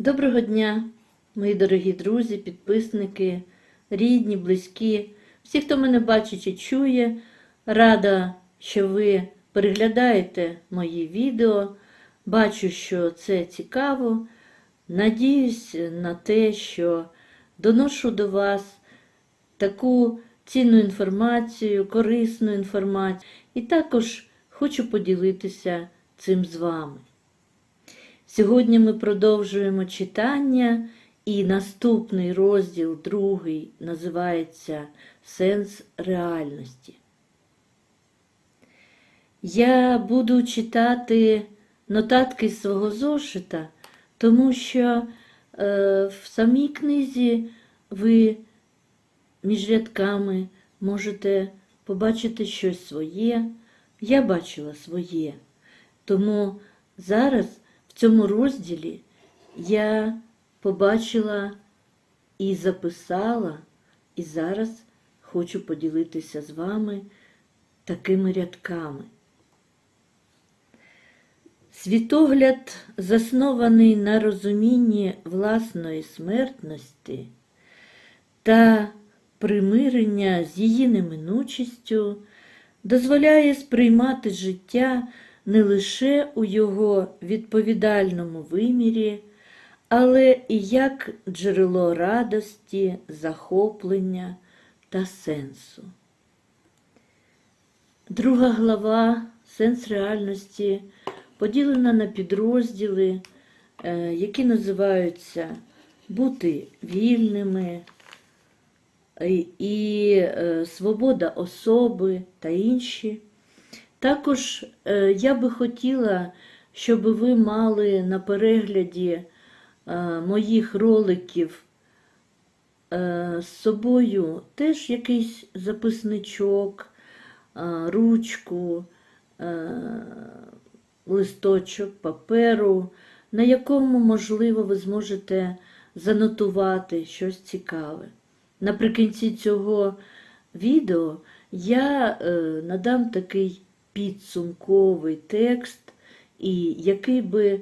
Доброго дня, мої дорогі друзі, підписники, рідні, близькі, всі, хто мене бачить і чує, рада, що ви переглядаєте мої відео. Бачу, що це цікаво. Надіюсь на те, що доношу до вас таку цінну інформацію, корисну інформацію, і також хочу поділитися цим з вами. Сьогодні ми продовжуємо читання, і наступний розділ, другий, називається Сенс реальності. Я буду читати нотатки свого зошита, тому що е, в самій книзі ви між рядками можете побачити щось своє. Я бачила своє. Тому зараз цьому розділі я побачила і записала, і зараз хочу поділитися з вами такими рядками. Світогляд, заснований на розумінні власної смертності та примирення з її неминучістю, дозволяє сприймати життя не лише у його відповідальному вимірі, але і як джерело радості, захоплення та сенсу. Друга глава Сенс реальності поділена на підрозділи, е, які називаються Бути вільними і- е, свобода особи та інші. Також е, я би хотіла, щоб ви мали на перегляді е, моїх роликів е, з собою теж якийсь записничок, ручку, листочок паперу, на якому, можливо, ви зможете занотувати щось цікаве. Наприкінці цього відео я надам такий підсумковий текст, і який би,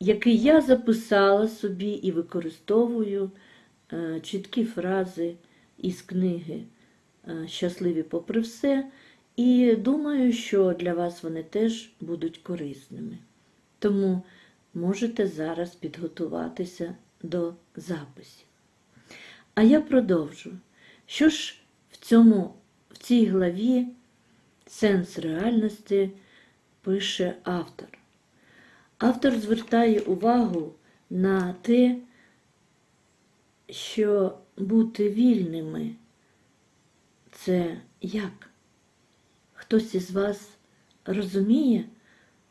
який я записала собі і використовую е, чіткі фрази із книги е, Щасливі попри все. І думаю, що для вас вони теж будуть корисними. Тому можете зараз підготуватися до записів. А я продовжу. Що ж в цьому, в цій главі сенс реальності пише автор? Автор звертає увагу на те, що бути вільними це як? Хтось із вас розуміє,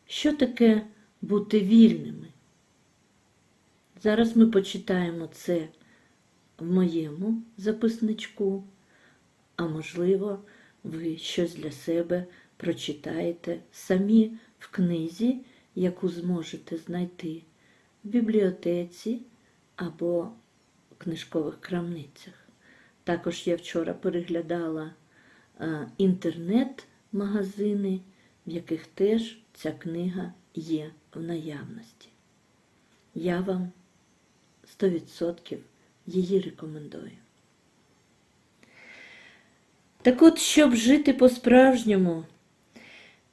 що таке бути вільними? Зараз ми почитаємо це в моєму записничку, а можливо, ви щось для себе прочитаєте самі в книзі, яку зможете знайти в бібліотеці або книжкових крамницях. Також я вчора переглядала е, інтернет-магазини, в яких теж ця книга є в наявності. Я вам 100% її рекомендую. Так от, щоб жити по-справжньому,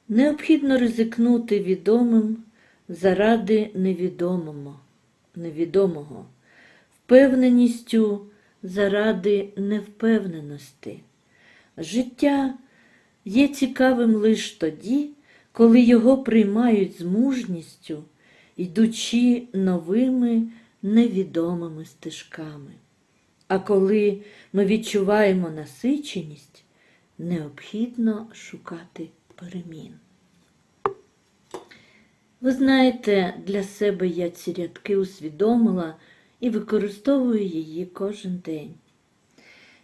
необхідно ризикнути відомим заради невідомого, невідомого, впевненістю заради невпевненості. Життя є цікавим лише тоді, коли його приймають з мужністю, йдучи новими невідомими стежками. А коли ми відчуваємо насиченість, необхідно шукати перемін. Ви знаєте, для себе я ці рядки усвідомила і використовую її кожен день.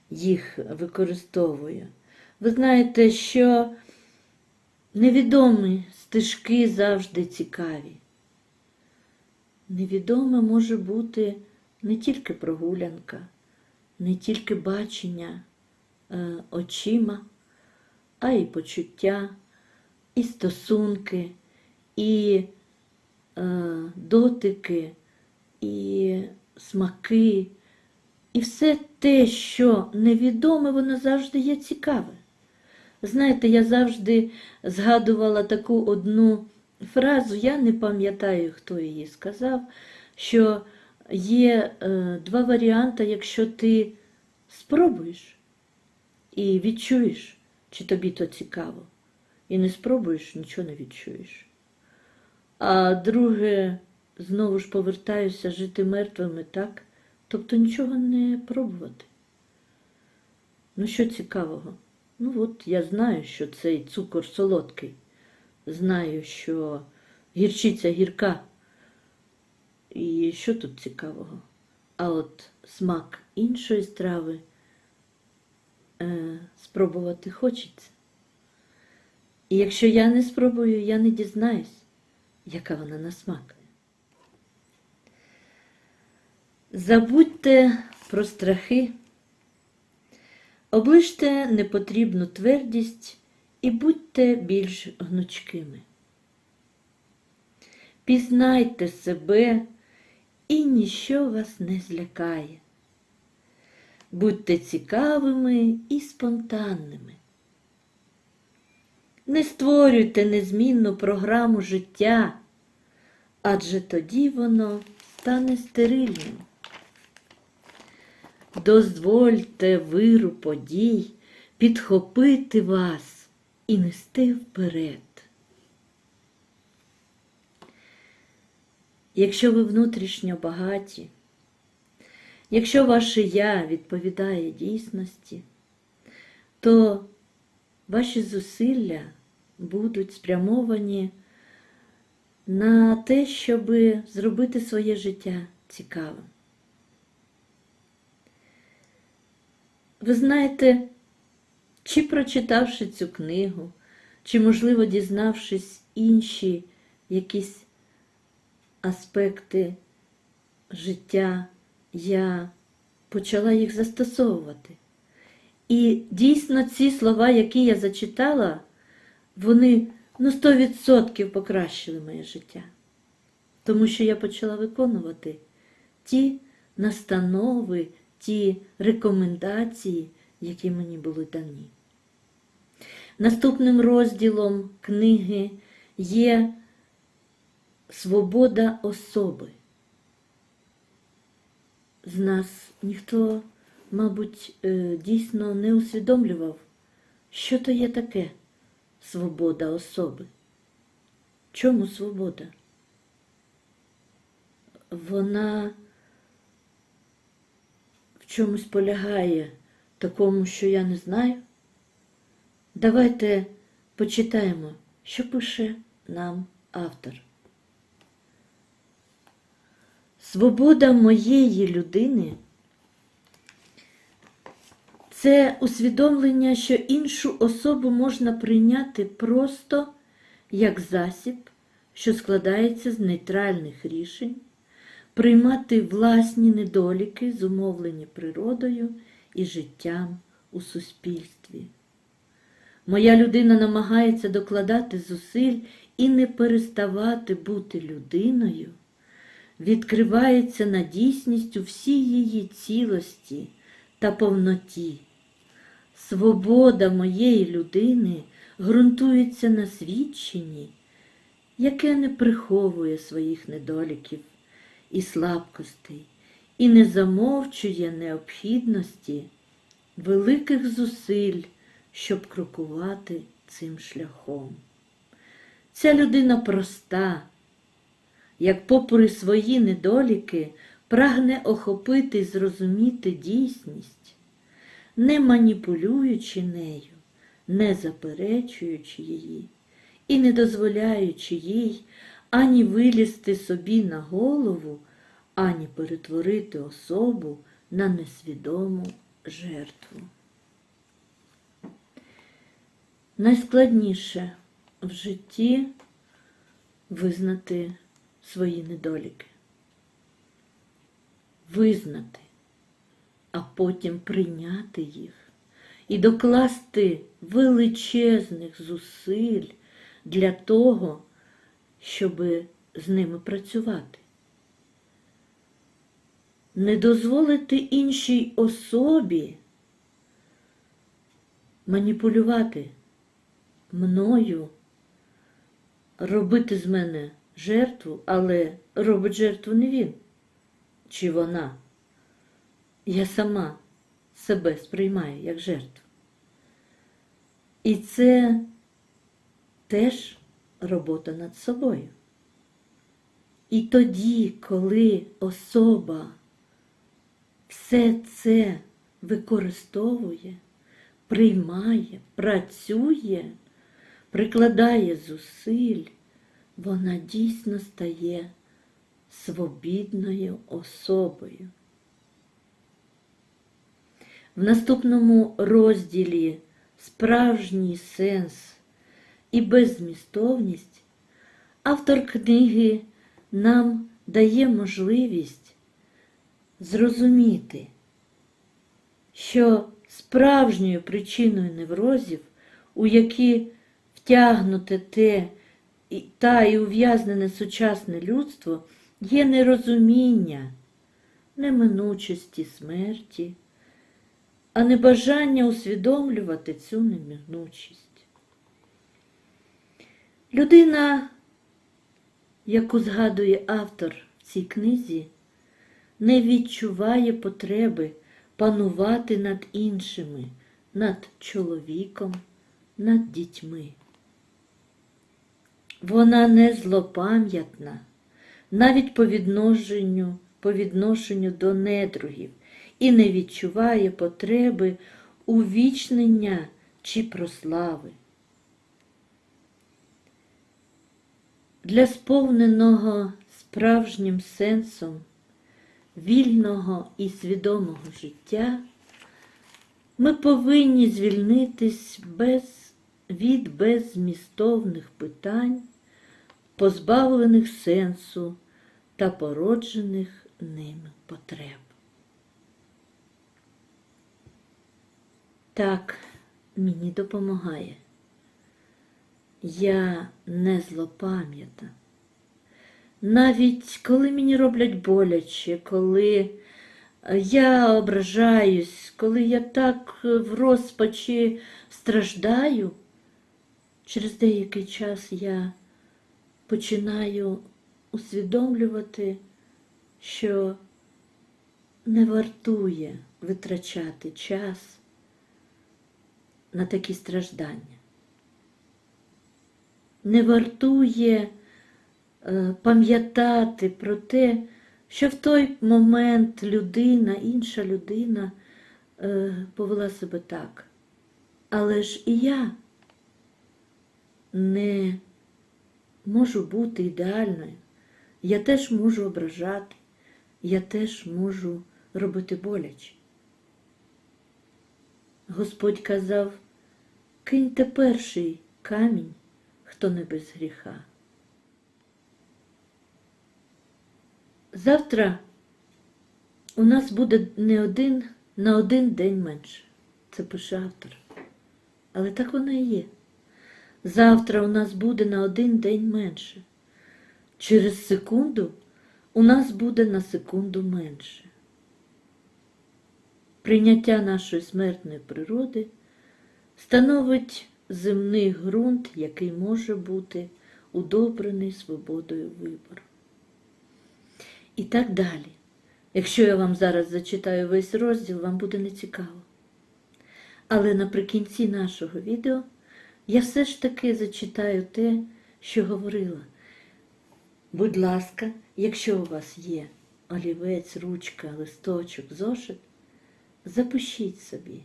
Їх використовую. Ви знаєте, що невідомі стежки завжди цікаві. Невідоме може бути не тільки прогулянка, не тільки бачення очима, а й почуття, і стосунки, і е, дотики, і смаки, і все те, що невідоме, воно завжди є цікаве. Знаєте, я завжди згадувала таку одну фразу, я не пам'ятаю, хто її сказав, що є е, два варіанти, якщо ти спробуєш і відчуєш, чи тобі то цікаво, і не спробуєш, нічого не відчуєш. А друге, знову ж повертаюся жити мертвими, так? Тобто нічого не пробувати. Ну, що цікавого? Ну, от я знаю, що цей цукор солодкий. Знаю, що гірчиця гірка. І що тут цікавого? А от смак іншої страви спробувати хочеться. І якщо я не спробую, я не дізнаюсь, яка вона на смак. Забудьте про страхи, оближте непотрібну твердість і будьте більш гнучкими. Пізнайте себе і ніщо вас не злякає. Будьте цікавими і спонтанними. Не створюйте незмінну програму життя, адже тоді воно стане стерильним. Дозвольте виру подій підхопити вас і нести вперед. Якщо ви внутрішньо багаті, якщо ваше я відповідає дійсності, то ваші зусилля будуть спрямовані на те, щоб зробити своє життя цікавим. Ви знаєте, чи прочитавши цю книгу, чи, можливо, дізнавшись інші якісь аспекти життя, я почала їх застосовувати. І дійсно ці слова, які я зачитала, вони ну 100% покращили моє життя. Тому що я почала виконувати ті настанови, ті рекомендації, які мені були дані. Наступним розділом книги є свобода особи. З нас ніхто, мабуть, е, дійсно не усвідомлював, що то є таке свобода особи. Чому свобода? Вона в чомусь полягає такому, що я не знаю. Давайте почитаємо, що пише нам автор. Свобода моєї людини це усвідомлення, що іншу особу можна прийняти просто як засіб, що складається з нейтральних рішень, приймати власні недоліки, зумовлені природою і життям у суспільстві. Моя людина намагається докладати зусиль і не переставати бути людиною, відкривається на дійсність у всій її цілості та повноті. Свобода моєї людини ґрунтується на свідченні, яке не приховує своїх недоліків і слабкостей, і не замовчує необхідності великих зусиль, щоб крокувати цим шляхом. Ця людина проста, як попри свої недоліки прагне охопити і зрозуміти дійсність, не маніпулюючи нею, не заперечуючи її і не дозволяючи їй ані вилізти собі на голову, ані перетворити особу на несвідому жертву. Найскладніше в житті визнати свої недоліки. Визнати, а потім прийняти їх і докласти величезних зусиль для того, щоб з ними працювати. не дозволити іншій особі маніпулювати мною, робити з мене жертву, але робить жертву не він чи вона. Я сама себе сприймаю як жертву. І це теж робота над собою. І тоді, коли особа все це використовує, приймає, працює, прикладає зусиль, вона дійсно стає свобідною особою. В наступному розділі Справжній сенс і беззмістовність автор книги нам дає можливість зрозуміти, що справжньою причиною неврозів, у які втягнуте те та і ув'язнене сучасне людство, є нерозуміння, неминучості смерті, а не бажання усвідомлювати цю неминучість. Людина, яку згадує автор в цій книзі, не відчуває потреби панувати над іншими, над чоловіком, над дітьми. Вона не злопам'ятна, навіть по відношенню, по відношенню до недругів, і не відчуває потреби увічнення чи прослави. Для сповненого справжнім сенсом вільного і свідомого життя ми повинні звільнитись без, від беззмістовних питань, позбавлених сенсу та породжених ними потреб. Так мені допомагає. Я не злопам'ята. Навіть коли мені роблять боляче, коли я ображаюсь, коли я так в розпачі страждаю, через деякий час я починаю усвідомлювати, що не вартує витрачати час на такі страждання. Не вартує е, пам'ятати про те, що в той момент людина, інша людина е, повела себе так. Але ж і я не можу бути ідеальною. Я теж можу ображати, я теж можу робити боляче. Господь казав, киньте перший камінь, хто не без гріха. Завтра у нас буде не один на один день менше. Це пише автор. Але так воно і є. Завтра у нас буде на один день менше. Через секунду у нас буде на секунду менше. Прийняття нашої смертної природи становить земний ґрунт, який може бути удобрений свободою вибору. І так далі. Якщо я вам зараз зачитаю весь розділ, вам буде нецікаво. Але наприкінці нашого відео я все ж таки зачитаю те, що говорила. Будь ласка, якщо у вас є олівець, ручка, листочок, зошит, запишіть собі.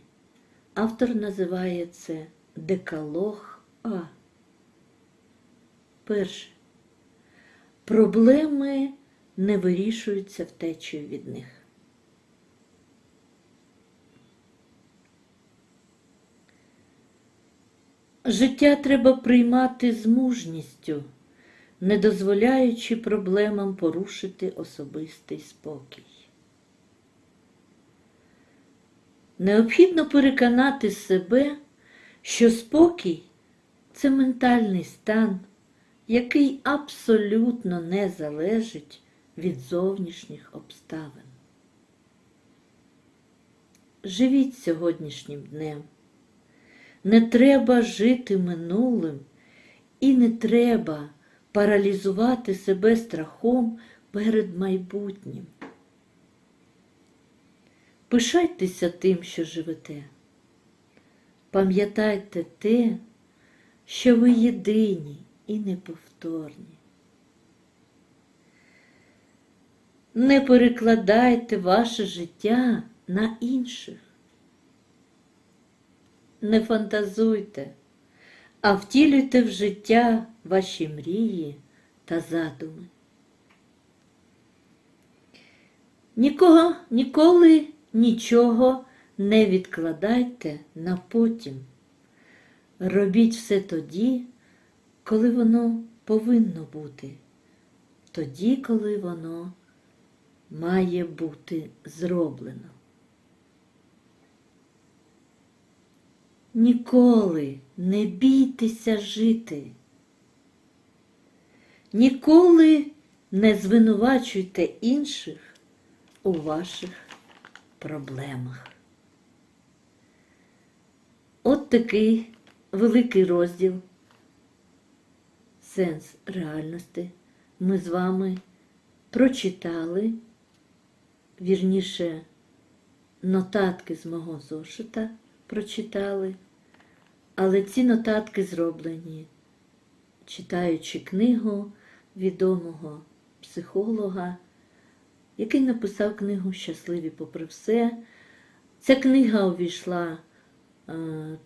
Автор називає це Декалог А. Перше. Проблеми не вирішуються втечею від них. Життя треба приймати з мужністю, не дозволяючи проблемам порушити особистий спокій. Необхідно переконати себе, що спокій це ментальний стан, який абсолютно не залежить від зовнішніх обставин. живіть сьогоднішнім днем. Не треба жити минулим і не треба паралізувати себе страхом перед майбутнім. Пишайтеся тим, що живете. Пам'ятайте те, що ви єдині і неповторні. Не перекладайте ваше життя на інших. Не фантазуйте, а втілюйте в життя ваші мрії та задуми. Нікого, ніколи нічого не відкладайте на потім. Робіть все тоді, коли воно повинно бути, тоді, коли воно має бути зроблено. Ніколи не бійтеся жити. Ніколи не звинувачуйте інших у ваших проблемах. От такий великий розділ Сенс реальності ми з вами прочитали, вірніше, нотатки з мого зошита прочитали, але ці нотатки зроблені, читаючи книгу відомого психолога, який написав книгу Щасливі попри все. Ця книга увійшла е,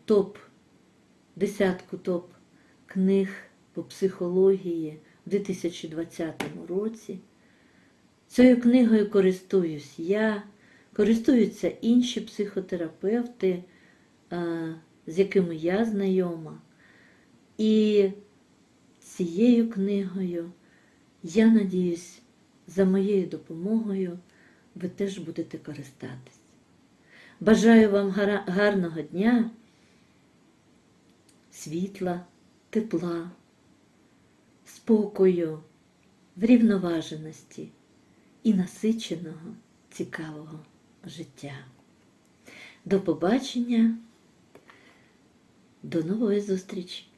топ, десятку топ книг по психології в 2020 році. Цією книгою користуюсь я, користуються інші психотерапевти, е, з якими я знайома. І цією книгою, я надіюсь, за моєю допомогою ви теж будете користатись. Бажаю вам гарного дня, світла, тепла, спокою, врівноваженості і насиченого, цікавого життя. До побачення, до нової зустрічі!